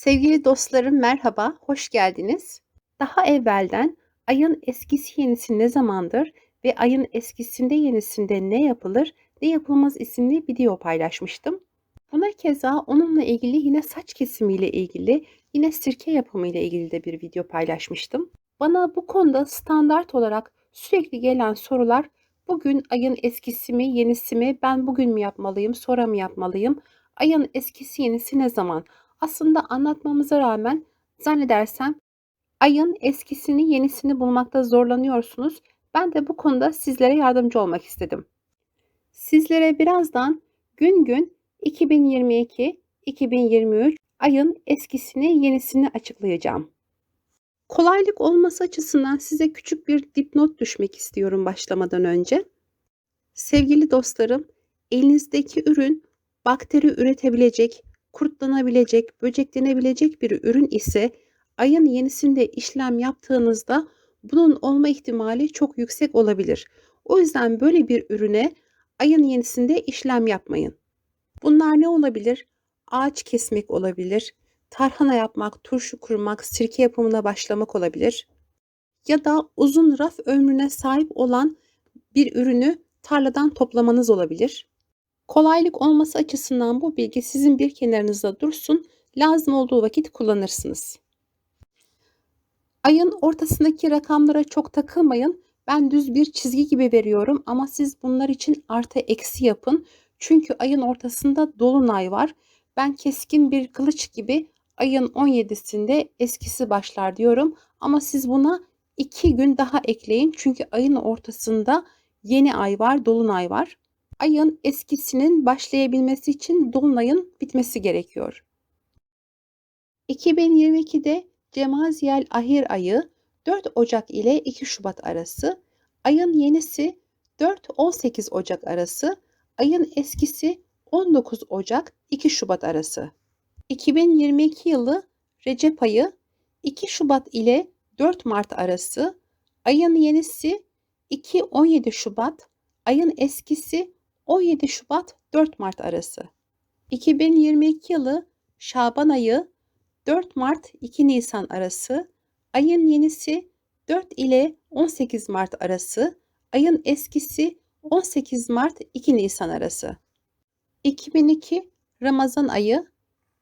Sevgili dostlarım merhaba, hoş geldiniz. Daha evvelden ayın eskisi yenisi ne zamandır ve ayın eskisinde yenisinde ne yapılır, ne yapılmaz isimli video paylaşmıştım. Buna keza onunla ilgili yine saç kesimiyle ilgili, yine sirke yapımı ile ilgili de bir video paylaşmıştım. Bana bu konuda standart olarak sürekli gelen sorular bugün ayın eskisi mi, yenisi mi, ben bugün mü yapmalıyım, sonra mı yapmalıyım, ayın eskisi yenisi ne zaman? Aslında anlatmamıza rağmen zannedersem ayın eskisini yenisini bulmakta zorlanıyorsunuz. Ben de bu konuda sizlere yardımcı olmak istedim. Sizlere birazdan gün gün 2022-2023 ayın eskisini yenisini açıklayacağım. Kolaylık olması açısından size küçük bir dipnot düşmek istiyorum başlamadan önce. Sevgili dostlarım, elinizdeki ürün bakteri üretebilecek, kurtlanabilecek, böceklenebilecek bir ürün ise ayın yenisinde işlem yaptığınızda bunun olma ihtimali çok yüksek olabilir. O yüzden böyle bir ürüne ayın yenisinde işlem yapmayın. Bunlar ne olabilir? Ağaç kesmek olabilir, tarhana yapmak, turşu kurmak, sirke yapımına başlamak olabilir. Ya da uzun raf ömrüne sahip olan bir ürünü tarladan toplamanız olabilir. Kolaylık olması açısından bu bilgi sizin bir kenarınızda dursun. Lazım olduğu vakit kullanırsınız. Ayın ortasındaki rakamlara çok takılmayın. Ben düz bir çizgi gibi veriyorum ama siz bunlar için artı eksi yapın. Çünkü ayın ortasında dolunay var. Ben keskin bir kılıç gibi ayın 17'sinde eskisi başlar diyorum. Ama siz buna 2 gün daha ekleyin. Çünkü ayın ortasında yeni ay var, dolunay var ayın eskisinin başlayabilmesi için dolunayın bitmesi gerekiyor. 2022'de Cemaziyel Ahir ayı 4 Ocak ile 2 Şubat arası, ayın yenisi 4-18 Ocak arası, ayın eskisi 19 Ocak 2 Şubat arası. 2022 yılı Recep ayı 2 Şubat ile 4 Mart arası, ayın yenisi 2-17 Şubat, ayın eskisi 17 Şubat 4 Mart arası. 2022 yılı Şaban ayı 4 Mart 2 Nisan arası, ayın yenisi 4 ile 18 Mart arası, ayın eskisi 18 Mart 2 Nisan arası. 2002 Ramazan ayı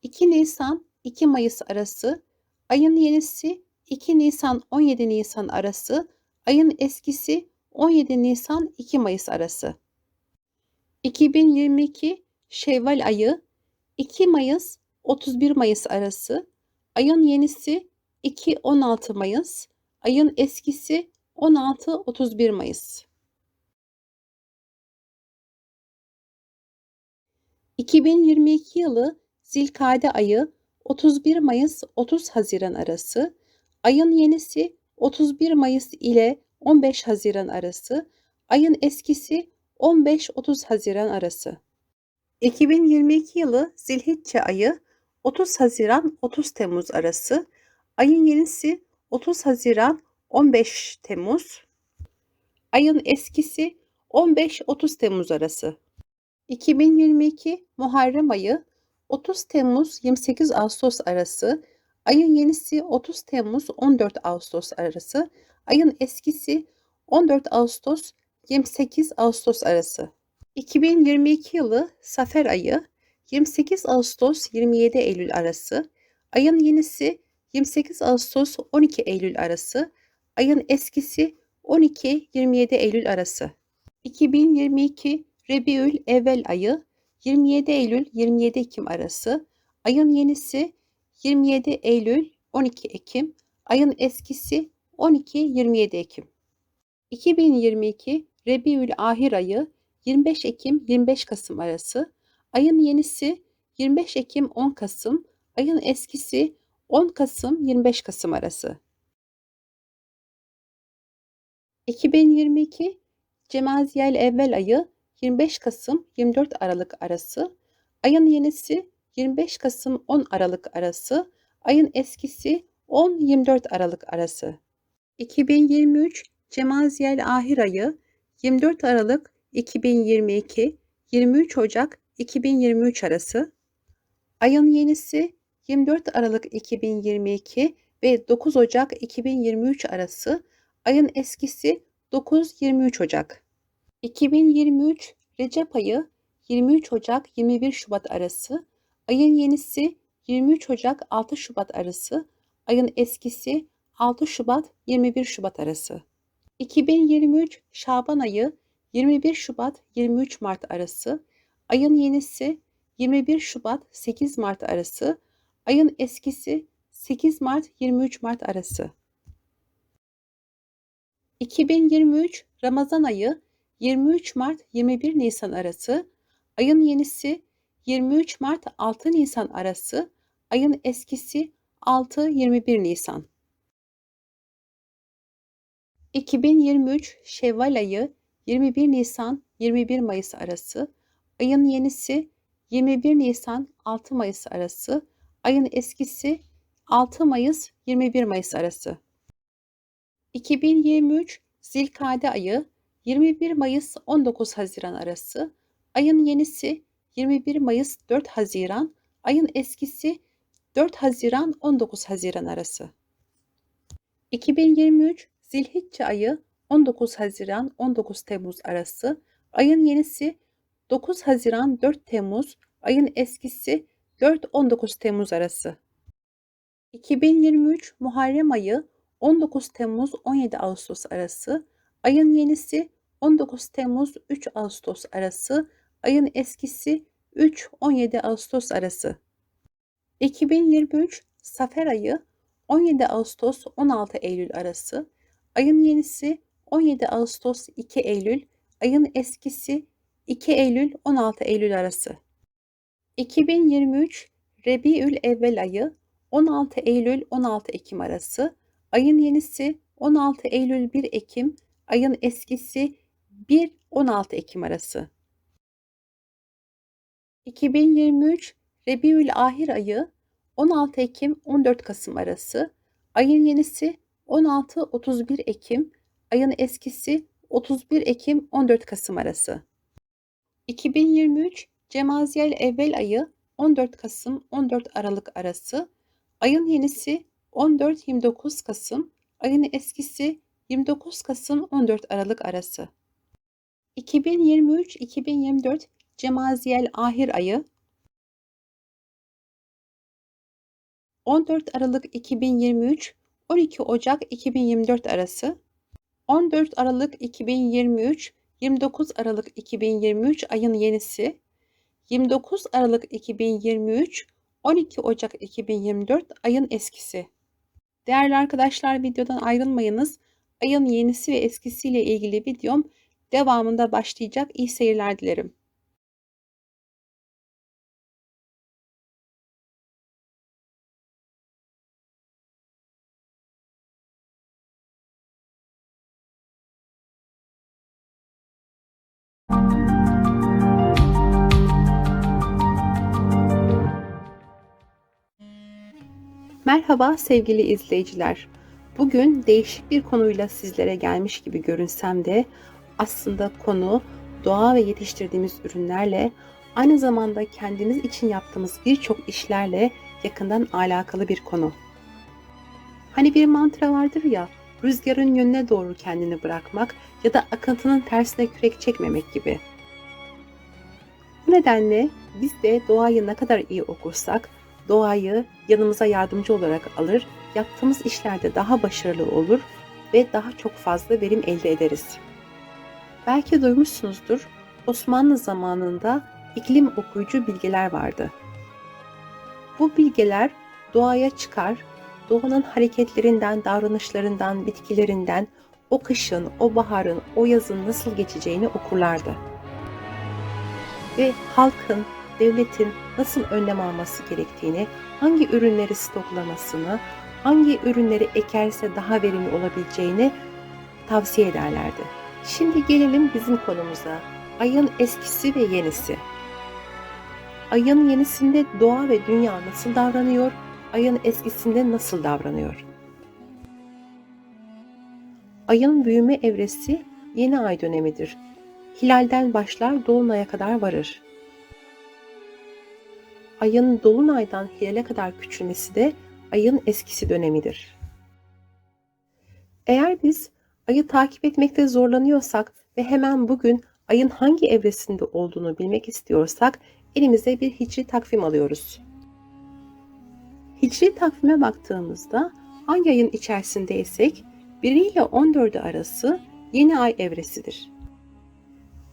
2 Nisan 2 Mayıs arası, ayın yenisi 2 Nisan 17 Nisan arası, ayın eskisi 17 Nisan 2 Mayıs arası. 2022 Şevval ayı 2 Mayıs 31 Mayıs arası, ayın yenisi 2-16 Mayıs, ayın eskisi 16-31 Mayıs. 2022 yılı Zilkade ayı 31 Mayıs 30 Haziran arası, ayın yenisi 31 Mayıs ile 15 Haziran arası, ayın eskisi 15-30 Haziran arası. 2022 yılı Zilhicce ayı 30 Haziran 30 Temmuz arası. Ayın yenisi 30 Haziran 15 Temmuz. Ayın eskisi 15-30 Temmuz arası. 2022 Muharrem ayı 30 Temmuz 28 Ağustos arası. Ayın yenisi 30 Temmuz 14 Ağustos arası. Ayın eskisi 14 Ağustos 28 Ağustos arası. 2022 yılı Safer ayı 28 Ağustos 27 Eylül arası. Ayın yenisi 28 Ağustos 12 Eylül arası. Ayın eskisi 12-27 Eylül arası. 2022 Rebiül Evvel ayı 27 Eylül 27 Ekim arası. Ayın yenisi 27 Eylül 12 Ekim. Ayın eskisi 12-27 Ekim. 2022 Rebiül Ahir ayı 25 Ekim 25 Kasım arası, ayın yenisi 25 Ekim 10 Kasım, ayın eskisi 10 Kasım 25 Kasım arası. 2022 Cemaziyel Evvel ayı 25 Kasım 24 Aralık arası, ayın yenisi 25 Kasım 10 Aralık arası, ayın eskisi 10-24 Aralık arası. 2023 Cemaziyel Ahir ayı 24 Aralık 2022 23 Ocak 2023 arası ayın yenisi 24 Aralık 2022 ve 9 Ocak 2023 arası ayın eskisi 9-23 Ocak. 2023 Recep ayı 23 Ocak 21 Şubat arası, ayın yenisi 23 Ocak 6 Şubat arası, ayın eskisi 6 Şubat 21 Şubat arası. 2023 Şaban ayı 21 Şubat 23 Mart arası, ayın yenisi 21 Şubat 8 Mart arası, ayın eskisi 8 Mart 23 Mart arası. 2023 Ramazan ayı 23 Mart 21 Nisan arası, ayın yenisi 23 Mart 6 Nisan arası, ayın eskisi 6-21 Nisan. 2023 Şevval ayı 21 Nisan 21 Mayıs arası, ayın yenisi 21 Nisan 6 Mayıs arası, ayın eskisi 6 Mayıs 21 Mayıs arası. 2023 Zilkade ayı 21 Mayıs 19 Haziran arası, ayın yenisi 21 Mayıs 4 Haziran, ayın eskisi 4 Haziran 19 Haziran arası. 2023 Zilhicce ayı 19 Haziran 19 Temmuz arası, ayın yenisi 9 Haziran 4 Temmuz, ayın eskisi 4-19 Temmuz arası. 2023 Muharrem ayı 19 Temmuz 17 Ağustos arası, ayın yenisi 19 Temmuz 3 Ağustos arası, ayın eskisi 3-17 Ağustos arası. 2023 Safer ayı 17 Ağustos 16 Eylül arası, ayın yenisi 17 Ağustos 2 Eylül, ayın eskisi 2 Eylül 16 Eylül arası. 2023 Rebiül Evvel ayı 16 Eylül 16 Ekim arası, ayın yenisi 16 Eylül 1 Ekim, ayın eskisi 1-16 Ekim arası. 2023 Rebiül Ahir ayı 16 Ekim 14 Kasım arası, ayın yenisi 16-31 Ekim, ayın eskisi 31 Ekim 14 Kasım arası. 2023 Cemaziyel Evvel ayı 14 Kasım 14 Aralık arası, ayın yenisi 14-29 Kasım, ayın eskisi 29 Kasım 14 Aralık arası. 2023-2024 Cemaziyel Ahir ayı 14 Aralık 2023 12 Ocak 2024 arası 14 Aralık 2023 29 Aralık 2023 ayın yenisi 29 Aralık 2023 12 Ocak 2024 ayın eskisi. Değerli arkadaşlar videodan ayrılmayınız. Ayın yenisi ve eskisiyle ilgili videom devamında başlayacak. İyi seyirler dilerim. Merhaba sevgili izleyiciler. Bugün değişik bir konuyla sizlere gelmiş gibi görünsem de aslında konu doğa ve yetiştirdiğimiz ürünlerle aynı zamanda kendimiz için yaptığımız birçok işlerle yakından alakalı bir konu. Hani bir mantra vardır ya, rüzgarın yönüne doğru kendini bırakmak ya da akıntının tersine kürek çekmemek gibi. Bu nedenle biz de doğayı ne kadar iyi okursak, doğayı yanımıza yardımcı olarak alır, yaptığımız işlerde daha başarılı olur ve daha çok fazla verim elde ederiz. Belki duymuşsunuzdur, Osmanlı zamanında iklim okuyucu bilgeler vardı. Bu bilgeler doğaya çıkar, doğanın hareketlerinden, davranışlarından, bitkilerinden, o kışın, o baharın, o yazın nasıl geçeceğini okurlardı. Ve halkın, devletin nasıl önlem alması gerektiğini, hangi ürünleri stoklamasını, hangi ürünleri ekerse daha verimli olabileceğini tavsiye ederlerdi. Şimdi gelelim bizim konumuza. Ayın eskisi ve yenisi. Ayın yenisinde doğa ve dünya nasıl davranıyor? Ayın eskisinde nasıl davranıyor? Ayın büyüme evresi yeni ay dönemidir. Hilalden başlar dolunaya kadar varır. Ayın dolunaydan hilale kadar küçülmesi de ayın eskisi dönemidir. Eğer biz ayı takip etmekte zorlanıyorsak ve hemen bugün ayın hangi evresinde olduğunu bilmek istiyorsak elimize bir hicri takvim alıyoruz. Hicri takvime baktığımızda hangi ayın içerisindeysek 1 ile 14'ü arası yeni ay evresidir.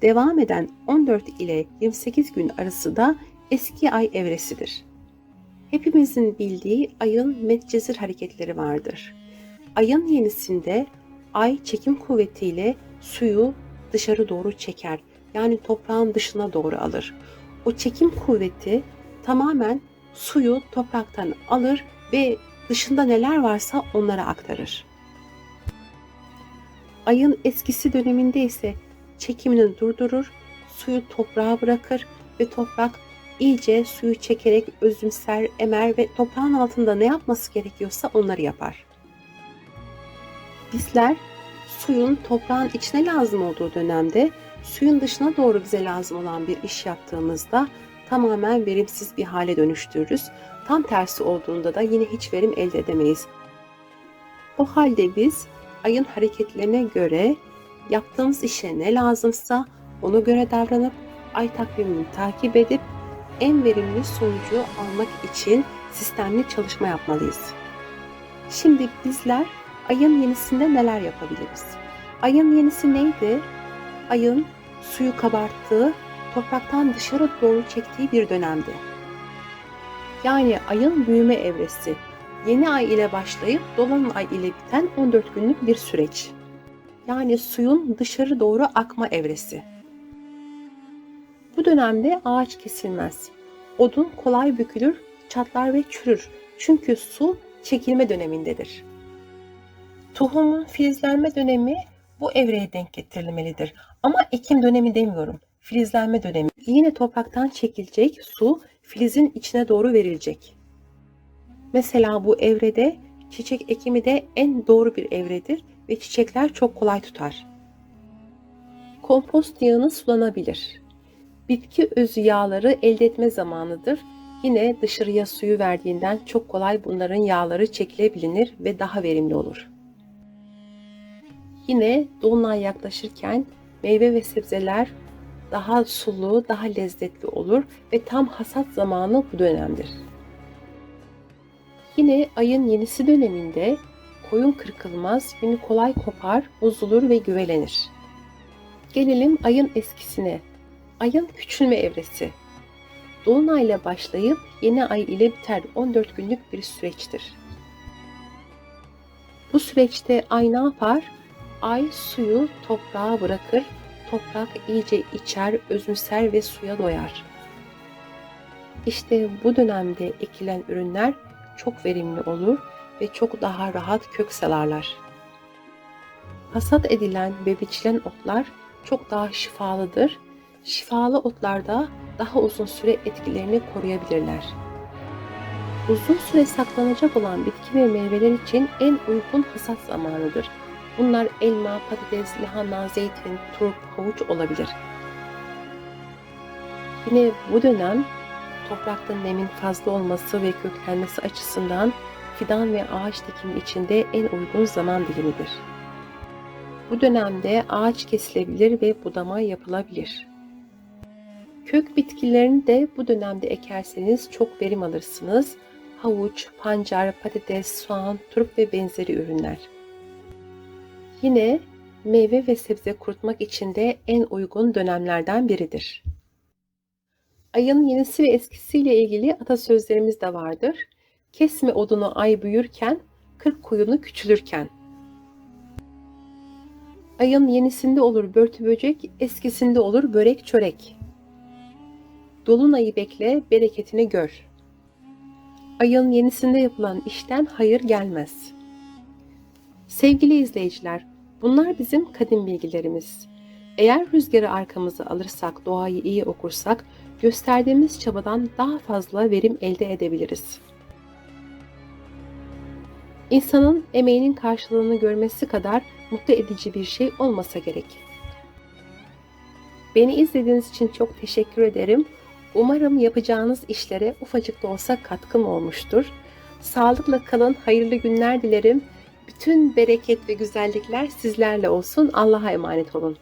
Devam eden 14 ile 28 gün arası da eski ay evresidir. Hepimizin bildiği ayın medcezir hareketleri vardır. Ayın yenisinde ay çekim kuvvetiyle suyu dışarı doğru çeker. Yani toprağın dışına doğru alır. O çekim kuvveti tamamen suyu topraktan alır ve dışında neler varsa onlara aktarır. Ayın eskisi döneminde ise çekimini durdurur, suyu toprağa bırakır ve toprak iyice suyu çekerek özümser, emer ve toprağın altında ne yapması gerekiyorsa onları yapar. Bizler suyun toprağın içine lazım olduğu dönemde suyun dışına doğru bize lazım olan bir iş yaptığımızda tamamen verimsiz bir hale dönüştürürüz. Tam tersi olduğunda da yine hiç verim elde edemeyiz. O halde biz ayın hareketlerine göre yaptığımız işe ne lazımsa ona göre davranıp ay takvimini takip edip en verimli sonucu almak için sistemli çalışma yapmalıyız. Şimdi bizler ayın yenisinde neler yapabiliriz? Ayın yenisi neydi? Ayın suyu kabarttığı, topraktan dışarı doğru çektiği bir dönemdi. Yani ayın büyüme evresi, yeni ay ile başlayıp dolunay ile biten 14 günlük bir süreç. Yani suyun dışarı doğru akma evresi. Bu dönemde ağaç kesilmez. Odun kolay bükülür, çatlar ve çürür. Çünkü su çekilme dönemindedir. Tohumun filizlenme dönemi bu evreye denk getirilmelidir. Ama ekim dönemi demiyorum. Filizlenme dönemi. Yine topraktan çekilecek su filizin içine doğru verilecek. Mesela bu evrede çiçek ekimi de en doğru bir evredir ve çiçekler çok kolay tutar. Kompost yağını sulanabilir. Bitki özü yağları elde etme zamanıdır. Yine dışarıya suyu verdiğinden çok kolay bunların yağları çekilebilir ve daha verimli olur. Yine dolunay yaklaşırken meyve ve sebzeler daha sulu, daha lezzetli olur ve tam hasat zamanı bu dönemdir. Yine ayın yenisi döneminde koyun kırkılmaz, günü kolay kopar, bozulur ve güvelenir. Gelelim ayın eskisine. Ayın küçülme evresi. Dolunayla başlayıp yeni ay ile biter 14 günlük bir süreçtir. Bu süreçte ay ne yapar? Ay suyu toprağa bırakır, toprak iyice içer, özümser ve suya doyar. İşte bu dönemde ekilen ürünler çok verimli olur ve çok daha rahat kök salarlar. Hasat edilen ve biçilen otlar çok daha şifalıdır. Şifalı otlarda daha uzun süre etkilerini koruyabilirler. Uzun süre saklanacak olan bitki ve meyveler için en uygun hasat zamanıdır. Bunlar elma, patates, lahana, zeytin, turp, havuç olabilir. Yine bu dönem toprakta nemin fazla olması ve köklenmesi açısından fidan ve ağaç dikimi içinde en uygun zaman dilimidir. Bu dönemde ağaç kesilebilir ve budama yapılabilir. Kök bitkilerini de bu dönemde ekerseniz çok verim alırsınız. Havuç, pancar, patates, soğan, turp ve benzeri ürünler. Yine meyve ve sebze kurutmak için de en uygun dönemlerden biridir. Ayın yenisi ve eskisiyle ilgili atasözlerimiz de vardır. Kesme odunu ay büyürken, kırk koyunu küçülürken. Ayın yenisinde olur börtü böcek, eskisinde olur börek çörek. Dolunayı bekle, bereketini gör. Ayın yenisinde yapılan işten hayır gelmez. Sevgili izleyiciler, bunlar bizim kadim bilgilerimiz. Eğer rüzgarı arkamıza alırsak, doğayı iyi okursak, gösterdiğimiz çabadan daha fazla verim elde edebiliriz. İnsanın emeğinin karşılığını görmesi kadar mutlu edici bir şey olmasa gerek. Beni izlediğiniz için çok teşekkür ederim. Umarım yapacağınız işlere ufacık da olsa katkım olmuştur. Sağlıkla kalın, hayırlı günler dilerim. Bütün bereket ve güzellikler sizlerle olsun. Allah'a emanet olun.